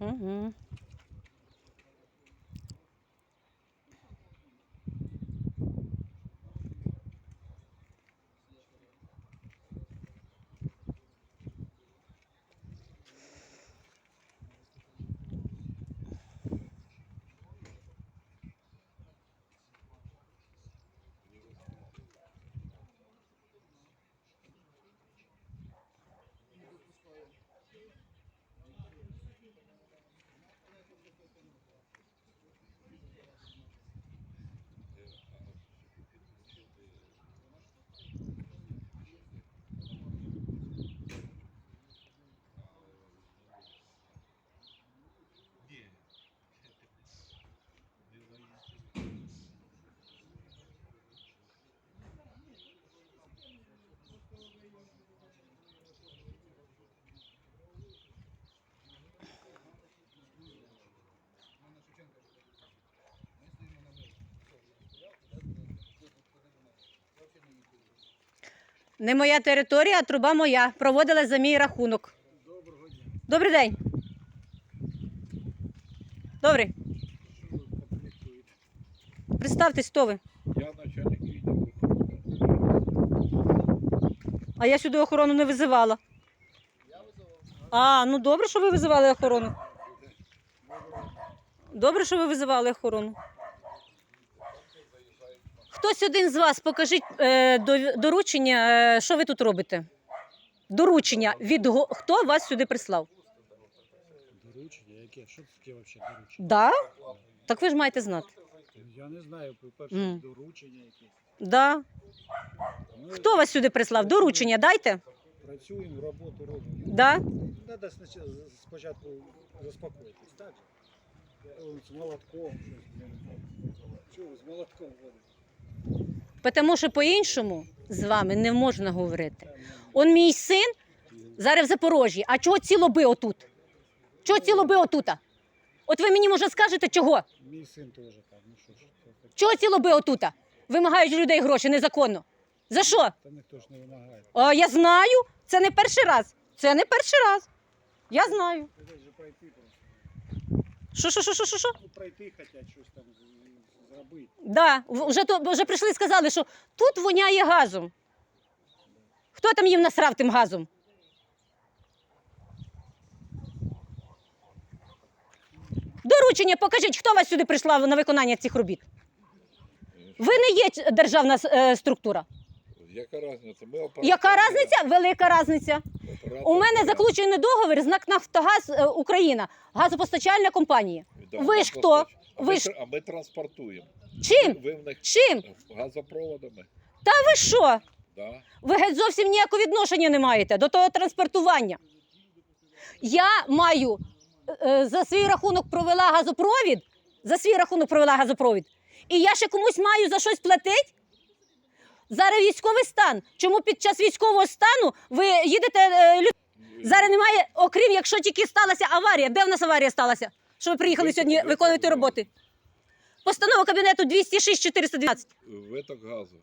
嗯哼。Не моя територія, а труба моя. Проводила за мій рахунок. Добрий день. Добрий. Представтесь, хто ви. Я начальник відділу. А я сюди охорону не визивала. А, ну добре, що ви визивали охорону. Добре, що ви визивали охорону. Хтось один з вас покажіть е, до- доручення, е, що ви тут робите? Доручення від го- хто вас сюди прислав? Доручення, яке? Що таке взагалі доручення? Да? Так ви ж маєте знати. Я не знаю, по-перше, Мгм. доручення якесь. Да. Ми Хто вас сюди прислав? Доручення дайте. працюємо, роботу робимо. Да? Треба спочатку, спочатку заспокоїтись, так? же? З молотком щось. Чого ви з молотком ходите? Тому що по-іншому з вами не можна говорити. Он мій син зараз в Запорожжі. А чого ці лоби отут? Чого ці лоби отута? От ви мені може скажете, чого? Мій син теж там, ну що ж. це таке? Чого ці лоби отута? Вимагають у людей гроші незаконно. За що? Та ніхто ж не вимагає. А, я знаю. Це не перший раз. Це не перший раз. Я знаю. Пройти просто. Що, що, що, що, що, що? Ну, пройти хочуть, щось там з- Да, вже, то, вже прийшли і сказали, що тут воняє газом. Хто там їм насрав тим газом? Доручення покажіть, хто вас сюди прийшла на виконання цих робіт. Ви не є державна е, структура. Яка різниця? Ми оператор Яка різниця? Велика різниця. Оператор У мене заключений договір з НАК Нафтогаз е, Україна, газопостачальна компанія. Да, Ви ж хто? Ви ми, ж- а ми транспортуємо. Чим? Ви в них Чим? газопроводами. Та ви що? Да? Ви геть зовсім ніякого відношення не маєте до того транспортування. Я маю е, за свій рахунок провела газопровід, за свій рахунок провела газопровід. І я ще комусь маю за щось платити? Зараз військовий стан. Чому під час військового стану ви їдете? е, лю- Зараз немає, окрім якщо тільки сталася аварія. Де в нас аварія сталася? Що ви приїхали сьогодні ви- виконувати роботи? Постанова кабінету 206 412. Виток газу.